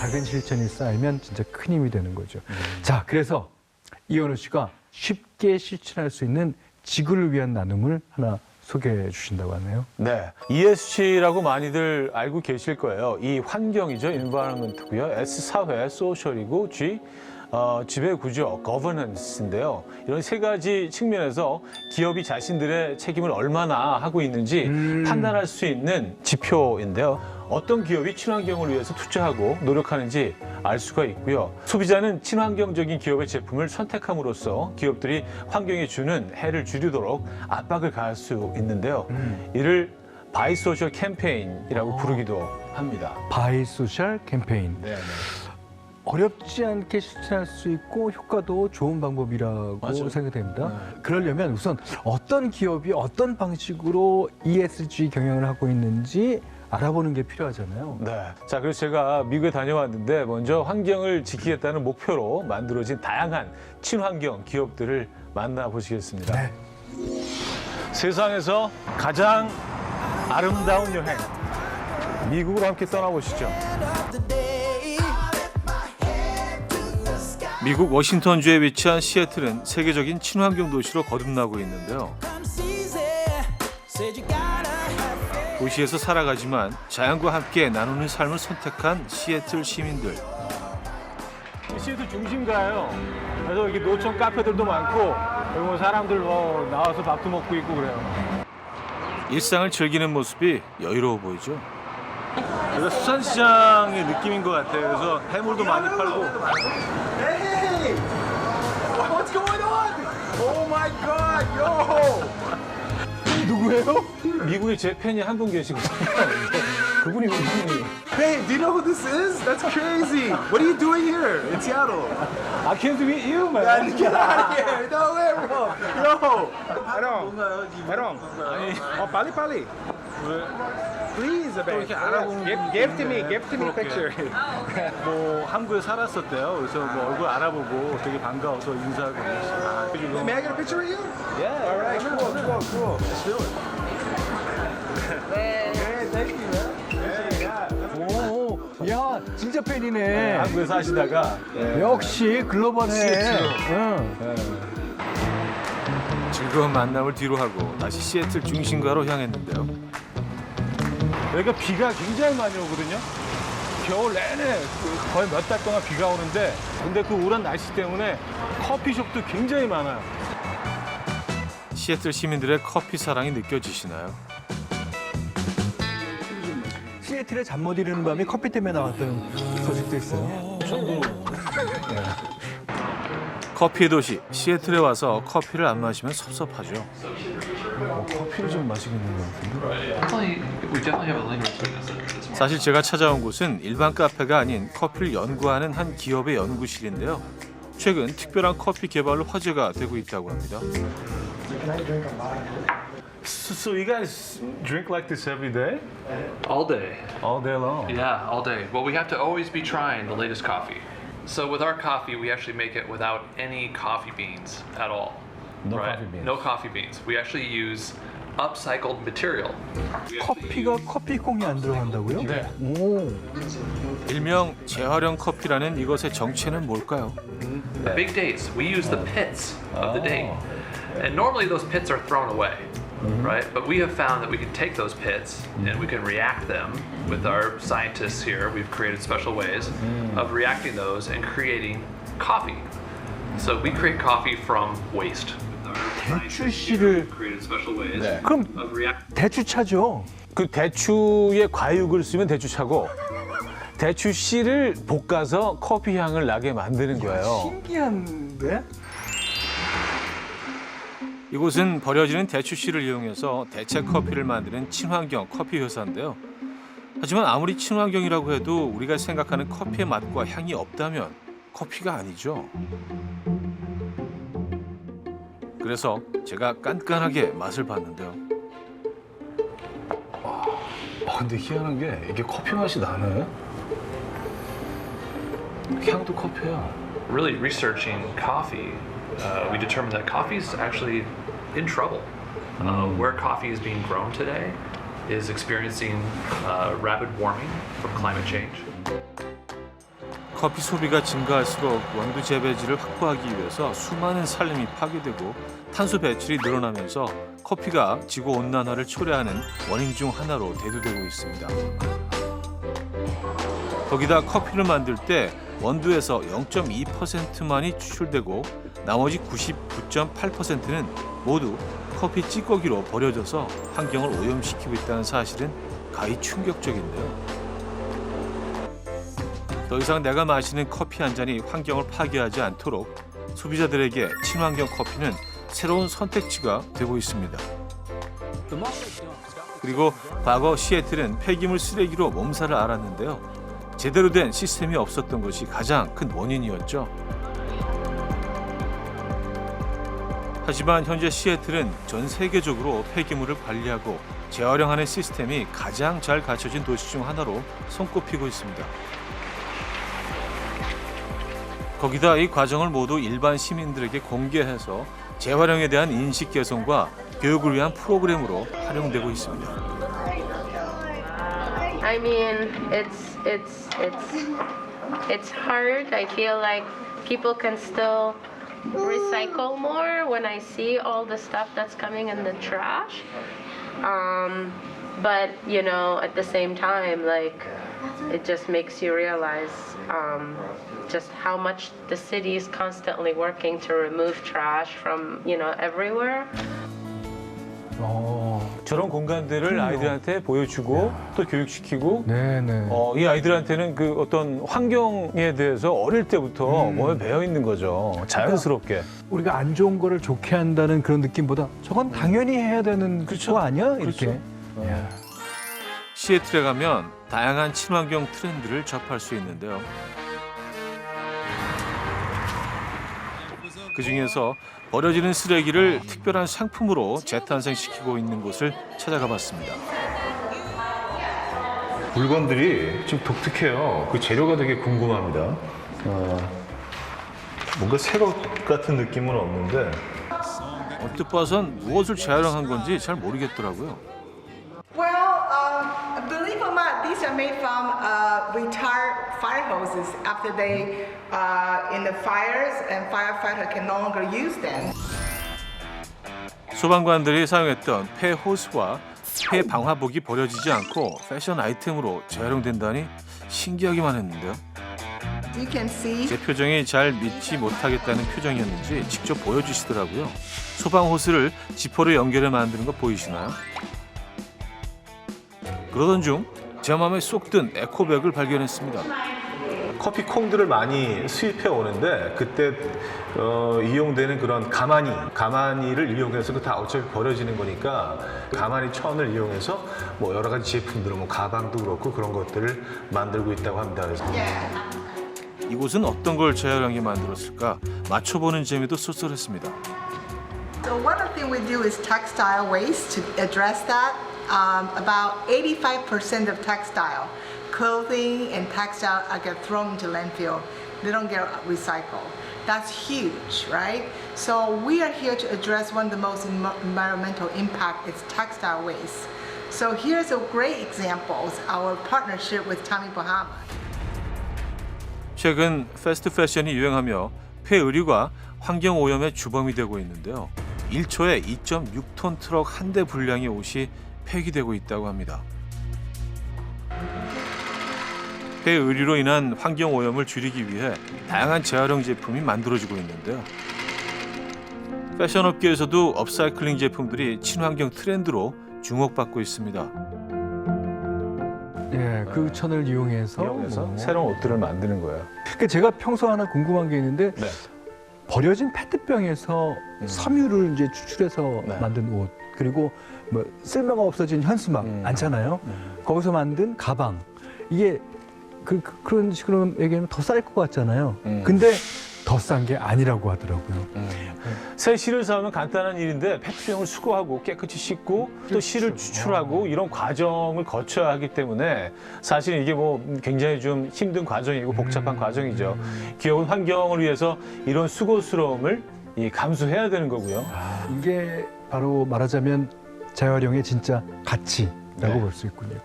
작은 실천이 쌓이면 진짜 큰 힘이 되는 거죠. 자, 그래서 이현우 씨가 쉽게 실천할 수 있는 지구를 위한 나눔을 하나 소개해 주신다고 하네요. 네, ESG라고 많이들 알고 계실 거예요. E 환경이죠, environment고요. S 사회, social이고 G 어, 지배 구조, governance인데요. 이런 세 가지 측면에서 기업이 자신들의 책임을 얼마나 하고 있는지 판단할 수 있는 지표인데요. 어떤 기업이 친환경을 위해서 투자하고 노력하는지 알 수가 있고요. 소비자는 친환경적인 기업의 제품을 선택함으로써 기업들이 환경에 주는 해를 줄이도록 압박을 가할 수 있는데요. 이를 바이소셜 캠페인이라고 부르기도 합니다. 바이소셜 캠페인. 네, 어렵지 않게 실천할 수 있고 효과도 좋은 방법이라고 맞아요. 생각됩니다. 네. 그러려면 우선 어떤 기업이 어떤 방식으로 ESG 경영을 하고 있는지 알아보는 게 필요하잖아요. 네. 자, 그래서 제가 미국에 다녀왔는데 먼저 환경을 지키겠다는 목표로 만들어진 다양한 친환경 기업들을 만나보시겠습니다. 네. 세상에서 가장 아름다운 여행. 미국으로 함께 떠나보시죠. 미국 워싱턴주에 위치한 시애틀은 세계적인 친환경 도시로 거듭나고 있는데요. 도시에서 살아가지만 자연과 함께 나누는 삶을 선택한 시애틀 시민들. 시애틀 중심가예요. 그래서 이렇게 노천 카페들도 많고 뭐 사람들 뭐 나와서 밥도 먹고 있고 그래요. 일상을 즐기는 모습이 여유로워 보이죠. 수산시장의 느낌인 것 같아요. 그래서 해물도 많이 팔고 누구예요? 미국에 제 팬이 한 분 계시거든요. 그분이 그분이. Hey, do you know who this is? That's crazy. What are you doing here in Seattle? I can't meet you, man. Get out of here! No way, bro! Yo! Parang, parang. Oh, pali pali. Please, babe. 이렇게 알아보는 Give, give to me, give to me a picture. 뭐 한국에 살았었대요. 그래서 뭐 얼굴 알아보고 되게 반가워서 인사하고 그랬어요. May I get a picture of you? Yeah. All right, cool, cool, cool. Let's do it. Hey, thank you, man. Hey, yeah. 오, 야, 진짜 팬이네. 한국에서 하시다가 역시 글로벌해. 응. 즐거운 만남을 뒤로 하고 다시 시애틀 중심가로 향했는데요. 여기가 비가 굉장히 많이 오거든요. 겨울 내내 그 거의 몇 달 동안 비가 오는데 근데 그 우울한 날씨 때문에 커피숍도 굉장히 많아요. 시애틀 시민들의 커피 사랑이 느껴지시나요? 시애틀에 잠 못 이루는 밤에 커피 때문에 나왔던 소식도 있어요. 커피의 도시 시애틀에 와서 커피를 안 마시면 섭섭하죠. 커피를 좀 마시겠는 것 같은데. 사실 제가 찾아온 곳은 일반 카페가 아닌 커피를 연구하는 한 기업의 연구실인데요. 최근 특별한 커피 개발로 화제가 되고 있다고 합니다. So, so you guys drink like this every day? All day. All day long. Yeah, all day. Well, we have to always be trying the latest coffee. So with our coffee, we actually make it without any coffee beans at all. No right? coffee beans. No coffee beans. We actually use upcycled material. We actually 커피가 커피콩이 안 들어간다고요? 네. 오, 일명 재활용 커피라는 이것의 정체는 뭘까요? The big dates, we use the pits of the date. And normally those pits are thrown away, right? But we have found that we can take those pits and we can react them with our scientists here. We've created special ways of reacting those and creating coffee. So we create coffee from waste. 대추 씨를 we've created special ways 그럼 react. 대추 차죠. 그 대추의 과육을 쓰면 대추 차고 대추 씨를 볶아서 커피 향을 나게 만드는 거예요. 신기한데? 이곳은 버려지는 대추 씨를 이용해서 대체 커피를 만드는 친환경 커피 회사인데요. 하지만 아무리 친환경이라고 해도 우리가 생각하는 커피의 맛과 향이 없다면 커피가 아니죠. 그래서 제가 깐깐하게 맛을 봤는데요. 아, 근데 희한한 게 이게 커피 맛이 나네. 향도 커피야. really researching coffee, uh, we determined that coffee is actually in trouble. Uh, where coffee is being grown today is experiencing uh, rapid warming from climate change. 커피 소비가 증가할수록 원두 재배지를 확보하기 위해서 수많은 산림이 파괴되고 탄소 배출이 늘어나면서 커피가 지구 온난화를 초래하는 원인 중 하나로 대두되고 있습니다. 거기다 커피를 만들 때 원두에서 0.2%만이 추출되고 나머지 99.8%는 모두 커피 찌꺼기로 버려져서 환경을 오염시키고 있다는 사실은 가히 충격적인데요. 더 이상 내가 마시는 커피 한 잔이 환경을 파괴하지 않도록 소비자들에게 친환경 커피는 새로운 선택지가 되고 있습니다. 그리고 과거 시애틀은 폐기물 쓰레기로 몸살을 앓았는데요. 제대로 된 시스템이 없었던 것이 가장 큰 원인이었죠. 하지만 현재 시애틀은 전 세계적으로 폐기물을 관리하고 재활용하는 시스템이 가장 잘 갖춰진 도시 중 하나로 손꼽히고 있습니다. 거기다 이 과정을 모두 일반 시민들에게 공개해서 재활용에 대한 인식 개선과 교육을 위한 프로그램으로 활용되고 있습니다. I mean, it's it's it's it's hard. I feel like people can still recycle more when I see all the stuff that's coming in the trash. Um, but you know, at the same time, like it just makes you realize um, just how much the city is constantly working to remove trash from you know everywhere. 어, 저런 공간들을 아이들한테 보여주고 또 교육시키고 네네. 어, 이 아이들한테는 그 어떤 환경에 대해서 어릴 때부터 몸에 배어 있는 거죠. 자연스럽게. 우리가 안 좋은 거를 좋게 한다는 그런 느낌보다 저건 당연히 해야 되는 거 아니야? 이렇게. 야. 시애틀에 가면 다양한 친환경 트렌드를 접할 수 있는데요. 그 중에서 버려지는 쓰레기를 특별한 상품으로 재탄생시키고 있는 곳을 찾아가 봤습니다. 물건들이 좀 독특해요. 그 재료가 되게 궁금합니다. 어, 뭔가 새 것 같은 느낌은 없는데 언뜻 봐선 무엇을 재활용한 건지 잘 모르겠더라고요. Um, not, these are made from uh, retired fire hoses after they uh, in the fires and firefighter can no longer use them. 소방관들이 사용했던 폐 호스와 폐 방화복이 버려지지 않고 패션 아이템으로 재활용된다니 신기하기만 했는데요. You can see 제 표정이 잘 믿지 못하겠다는 표정이었는지 직접 보여주시더라고요. 소방 호스를 지퍼로 연결해 만드는 거 보이시나요? 그러던 중 제 마음에 쏙 든 에코백을 발견했습니다. 커피 콩들을 많이 수입해 오는데 그때 어, 이용되는 그런 가마니, 가마니를 이용해서 그 다 어차피 버려지는 거니까 가마니 천을 이용해서 뭐 여러 가지 제품들, 뭐 가방도 그렇고 그런 것들을 만들고 있다고 합니다. 그래서 이곳은 어떤 걸 재활용하게 만들었을까 맞춰보는 재미도 쏠쏠했습니다. So one of the things we do is textile waste to address that. Um, about 85% of textile, clothing and textile are get thrown into landfill. They don't get recycled. That's huge, right? So we are here to address one of the most em- environmental impact is textile waste. So here's a great example, our partnership with Tommy Bahama. 최근 패스트 패션이 유행하며 폐의류가 환경 오염의 주범이 되고 있는데요. 1초에 2.6톤 트럭 한 대 분량의 옷이 폐기되고 있다고 합니다. 폐 의류로 인한 환경 오염을 줄이기 위해 다양한 재활용 제품이 만들어지고 있는데요. 패션 업계에서도 업사이클링 제품들이 친환경 트렌드로 주목받고 있습니다. 예, 그 천을 이용해서. 이용해서 뭐. 새로운 옷들을 만드는 거예요. 그러니까 제가 평소 하나 궁금한 게 있는데 네. 버려진 페트병에서 섬유를 이제 추출해서 네. 만든 옷 그리고 뭐 쓸모가 없어진 현수막 음. 않잖아요. 거기서 만든 가방 이게 그, 그, 런 식으로 얘기하면 더 쌀 것 같잖아요. 음. 근데 더 싼 게 아니라고 하더라고요. 새 실을 사오면 간단한 일인데 페트병을 수거하고 깨끗이 씻고 또 실을 추출하고 이런 과정을 거쳐야 하기 때문에 사실 이게 뭐 굉장히 좀 힘든 과정이고 복잡한 과정이죠. 귀여운 환경을 위해서 이런 수고스러움을 이 감수해야 되는 거고요. 이게 바로 말하자면 재활용의 진짜 가치라고 네. 볼수 있군요.